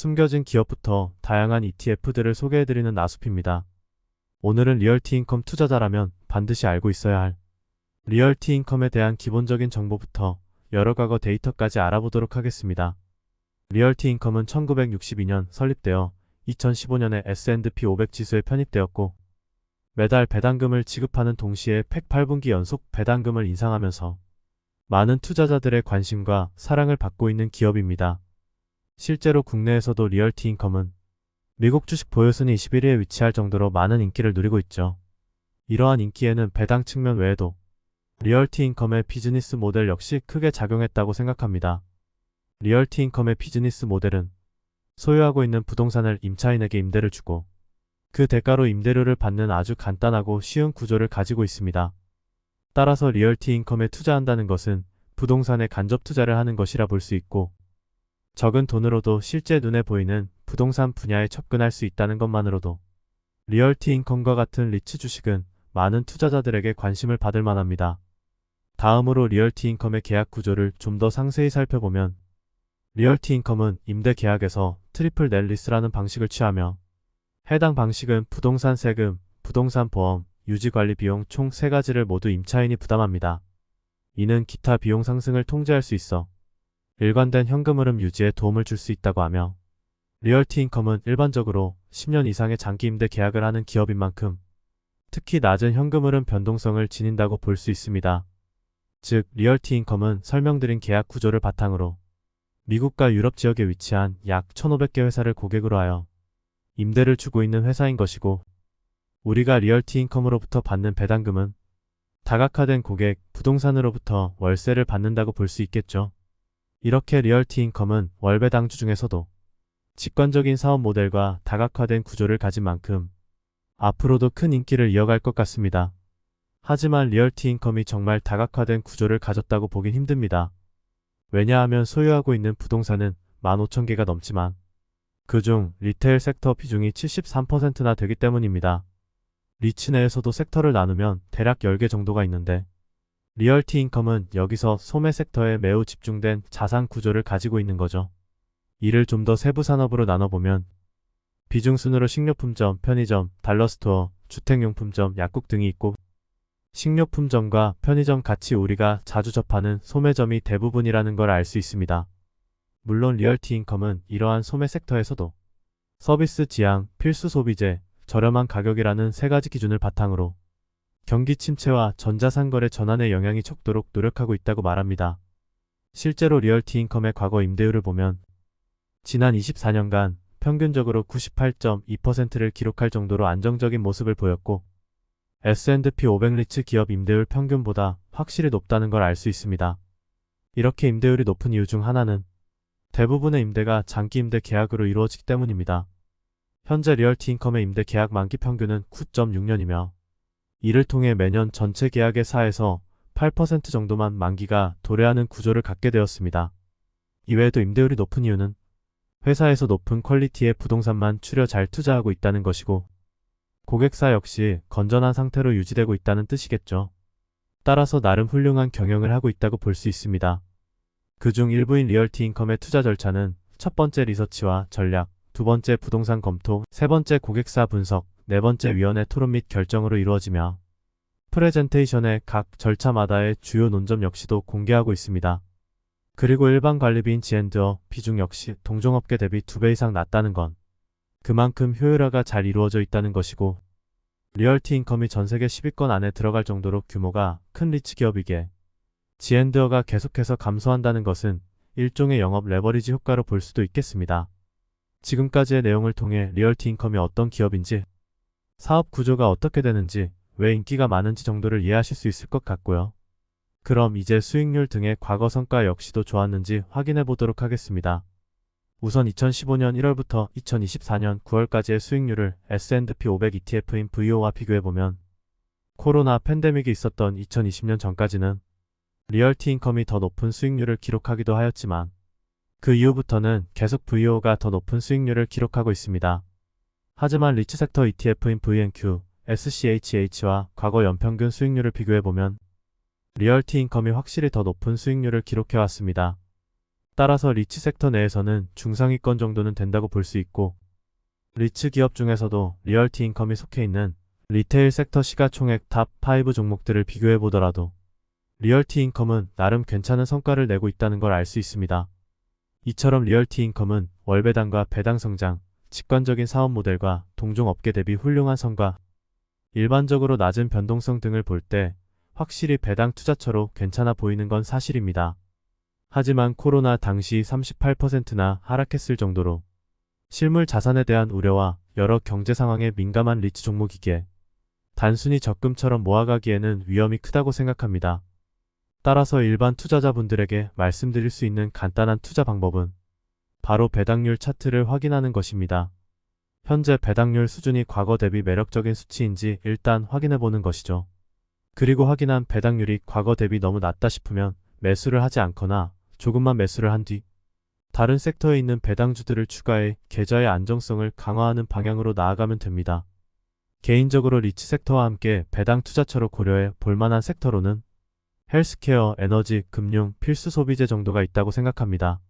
숨겨진 기업부터 다양한 ETF들을 소개해드리는 나숲입니다. 오늘은 리얼티 인컴 투자자라면 반드시 알고 있어야 할 리얼티 인컴에 대한 기본적인 정보부터 여러 과거 데이터까지 알아보도록 하겠습니다. 리얼티 인컴은 1962년 설립되어 2015년에 S&P 500 지수에 편입되었고 매달 배당금을 지급하는 동시에 팩 8분기 연속 배당금을 인상하면서 많은 투자자들의 관심과 사랑을 받고 있는 기업입니다. 실제로 국내에서도 리얼티 인컴은 미국 주식 보유순위 21위에 위치할 정도로 많은 인기를 누리고 있죠. 이러한 인기에는 배당 측면 외에도 리얼티 인컴의 비즈니스 모델 역시 크게 작용했다고 생각합니다. 리얼티 인컴의 비즈니스 모델은 소유하고 있는 부동산을 임차인에게 임대를 주고 그 대가로 임대료를 받는 아주 간단하고 쉬운 구조를 가지고 있습니다. 따라서 리얼티 인컴에 투자한다는 것은 부동산에 간접 투자를 하는 것이라 볼 수 있고 적은 돈으로도 실제 눈에 보이는 부동산 분야에 접근할 수 있다는 것만으로도 리얼티 인컴과 같은 리츠 주식은 많은 투자자들에게 관심을 받을 만합니다. 다음으로 리얼티 인컴의 계약 구조를 좀 더 상세히 살펴보면 리얼티 인컴은 임대 계약에서 트리플 넬리스라는 방식을 취하며 해당 방식은 부동산 세금, 부동산 보험, 유지관리 비용 총 3가지를 모두 임차인이 부담합니다. 이는 기타 비용 상승을 통제할 수 있어 일관된 현금 흐름 유지에 도움을 줄 수 있다고 하며 리얼티 인컴은 일반적으로 10년 이상의 장기 임대 계약을 하는 기업인 만큼 특히 낮은 현금 흐름 변동성을 지닌다고 볼 수 있습니다. 즉, 리얼티 인컴은 설명드린 계약 구조를 바탕으로 미국과 유럽 지역에 위치한 약 1,500개 회사를 고객으로 하여 임대를 주고 있는 회사인 것이고 우리가 리얼티 인컴으로부터 받는 배당금은 다각화된 고객, 부동산으로부터 월세를 받는다고 볼 수 있겠죠. 이렇게 리얼티 인컴은 월배당주 중에서도 직관적인 사업 모델과 다각화된 구조를 가진 만큼 앞으로도 큰 인기를 이어갈 것 같습니다. 하지만 리얼티 인컴이 정말 다각화된 구조를 가졌다고 보긴 힘듭니다. 왜냐하면 소유하고 있는 부동산은 15,000개가 넘지만 그중 리테일 섹터 비중이 73%나 되기 때문입니다. 리츠 내에서도 섹터를 나누면 대략 10개 정도가 있는데 리얼티 인컴은 여기서 소매 섹터에 매우 집중된 자산 구조를 가지고 있는 거죠. 이를 좀 더 세부 산업으로 나눠보면 비중순으로 식료품점, 편의점, 달러스토어, 주택용품점, 약국 등이 있고 식료품점과 편의점 같이 우리가 자주 접하는 소매점이 대부분이라는 걸 알 수 있습니다. 물론 리얼티 인컴은 이러한 소매 섹터에서도 서비스 지향, 필수 소비재, 저렴한 가격이라는 세 가지 기준을 바탕으로 경기 침체와 전자상거래 전환의 영향이 적도록 노력하고 있다고 말합니다. 실제로 리얼티 인컴의 과거 임대율을 보면 지난 24년간 평균적으로 98.2%를 기록할 정도로 안정적인 모습을 보였고 S&P 500 리츠 기업 임대율 평균보다 확실히 높다는 걸 알 수 있습니다. 이렇게 임대율이 높은 이유 중 하나는 대부분의 임대가 장기 임대 계약으로 이루어지기 때문입니다. 현재 리얼티 인컴의 임대 계약 만기 평균은 9.6년이며 이를 통해 매년 전체 계약의 4에서 8% 정도만 만기가 도래하는 구조를 갖게 되었습니다. 이외에도 임대율이 높은 이유는 회사에서 높은 퀄리티의 부동산만 추려 잘 투자하고 있다는 것이고 고객사 역시 건전한 상태로 유지되고 있다는 뜻이겠죠. 따라서 나름 훌륭한 경영을 하고 있다고 볼 수 있습니다. 그중 일부인 리얼티 인컴의 투자 절차는 첫 번째 리서치와 전략, 두 번째 부동산 검토, 세 번째 고객사 분석, 네 번째 위원회 토론 및 결정으로 이루어지며 프레젠테이션의 각 절차마다의 주요 논점 역시도 공개하고 있습니다. 그리고 일반 관리비인 지엔드어 비중 역시 동종업계 대비 2배 이상 낮다는 건 그만큼 효율화가 잘 이루어져 있다는 것이고 리얼티 인컴이 전 세계 10위권 안에 들어갈 정도로 규모가 큰 리츠 기업이기에 지엔드어가 계속해서 감소한다는 것은 일종의 영업 레버리지 효과로 볼 수도 있겠습니다. 지금까지의 내용을 통해 리얼티 인컴이 어떤 기업인지 사업 구조가 어떻게 되는지 왜 인기가 많은지 정도를 이해하실 수 있을 것 같고요. 그럼 이제 수익률 등의 과거 성과 역시도 좋았는지 확인해 보도록 하겠습니다. 우선 2015년 1월부터 2024년 9월까지의 수익률을 S&P 500 ETF인 VO와 비교해보면 코로나 팬데믹이 있었던 2020년 전까지는 리얼티 인컴이 더 높은 수익률을 기록하기도 하였지만 그 이후부터는 계속 VO가 더 높은 수익률을 기록하고 있습니다. 하지만 리츠 섹터 ETF인 VNQ, SCHH와 과거 연평균 수익률을 비교해보면 리얼티 인컴이 확실히 더 높은 수익률을 기록해왔습니다. 따라서 리츠 섹터 내에서는 중상위권 정도는 된다고 볼 수 있고 리츠 기업 중에서도 리얼티 인컴이 속해 있는 리테일 섹터 시가총액 탑5 종목들을 비교해 보더라도 리얼티 인컴은 나름 괜찮은 성과를 내고 있다는 걸 알 수 있습니다. 이처럼 리얼티 인컴은 월배당과 배당 성장, 직관적인 사업 모델과 동종 업계 대비 훌륭한 성과, 일반적으로 낮은 변동성 등을 볼 때 확실히 배당 투자처로 괜찮아 보이는 건 사실입니다. 하지만 코로나 당시 38%나 하락했을 정도로 실물 자산에 대한 우려와 여러 경제 상황에 민감한 리츠 종목이기에 단순히 적금처럼 모아가기에는 위험이 크다고 생각합니다. 따라서 일반 투자자분들에게 말씀드릴 수 있는 간단한 투자 방법은 바로 배당률 차트를 확인하는 것입니다. 현재 배당률 수준이 과거 대비 매력적인 수치인지 일단 확인해 보는 것이죠. 그리고 확인한 배당률이 과거 대비 너무 낮다 싶으면 매수를 하지 않거나 조금만 매수를 한 뒤 다른 섹터에 있는 배당주들을 추가해 계좌의 안정성을 강화하는 방향으로 나아가면 됩니다. 개인적으로 리츠 섹터와 함께 배당 투자처로 고려해 볼만한 섹터로는 헬스케어, 에너지, 금융, 필수 소비재 정도가 있다고 생각합니다.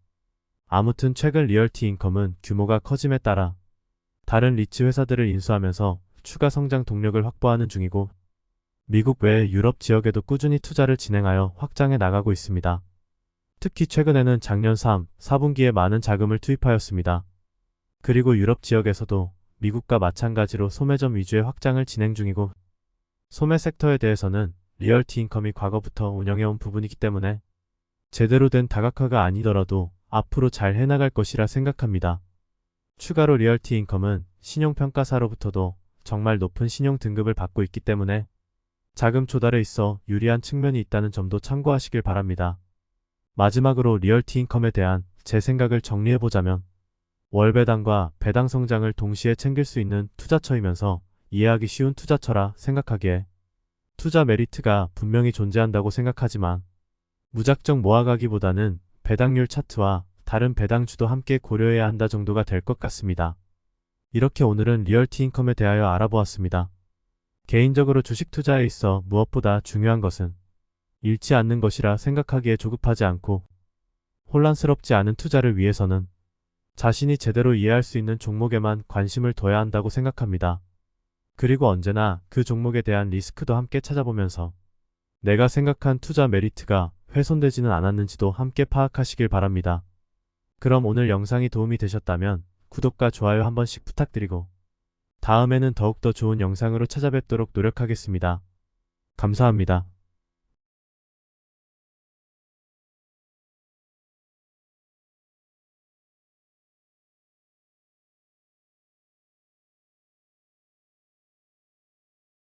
아무튼 최근 리얼티 인컴은 규모가 커짐에 따라 다른 리츠 회사들을 인수하면서 추가 성장 동력을 확보하는 중이고 미국 외 유럽 지역에도 꾸준히 투자를 진행하여 확장해 나가고 있습니다. 특히 최근에는 작년 3, 4분기에 많은 자금을 투입하였습니다. 그리고 유럽 지역에서도 미국과 마찬가지로 소매점 위주의 확장을 진행 중이고 소매 섹터에 대해서는 리얼티 인컴이 과거부터 운영해온 부분이기 때문에 제대로 된 다각화가 아니더라도 앞으로 잘 해나갈 것이라 생각합니다. 추가로 리얼티 인컴은 신용평가사로부터도 정말 높은 신용 등급을 받고 있기 때문에 자금 조달에 있어 유리한 측면이 있다는 점도 참고하시길 바랍니다. 마지막으로 리얼티 인컴에 대한 제 생각을 정리해보자면 월배당과 배당 성장을 동시에 챙길 수 있는 투자처이면서 이해하기 쉬운 투자처라 생각하기에 투자 메리트가 분명히 존재한다고 생각하지만 무작정 모아가기보다는 배당률 차트와 다른 배당주도 함께 고려해야 한다 정도가 될 것 같습니다. 이렇게 오늘은 리얼티 인컴에 대하여 알아보았습니다. 개인적으로 주식 투자에 있어 무엇보다 중요한 것은 잃지 않는 것이라 생각하기에 조급하지 않고 혼란스럽지 않은 투자를 위해서는 자신이 제대로 이해할 수 있는 종목에만 관심을 둬야 한다고 생각합니다. 그리고 언제나 그 종목에 대한 리스크도 함께 찾아보면서 내가 생각한 투자 메리트가 훼손되지는 않았는지도 함께 파악하시길 바랍니다. 그럼 오늘 영상이 도움이 되셨다면 구독과 좋아요 한 번씩 부탁드리고 다음에는 더욱더 좋은 영상으로 찾아뵙도록 노력하겠습니다. 감사합니다.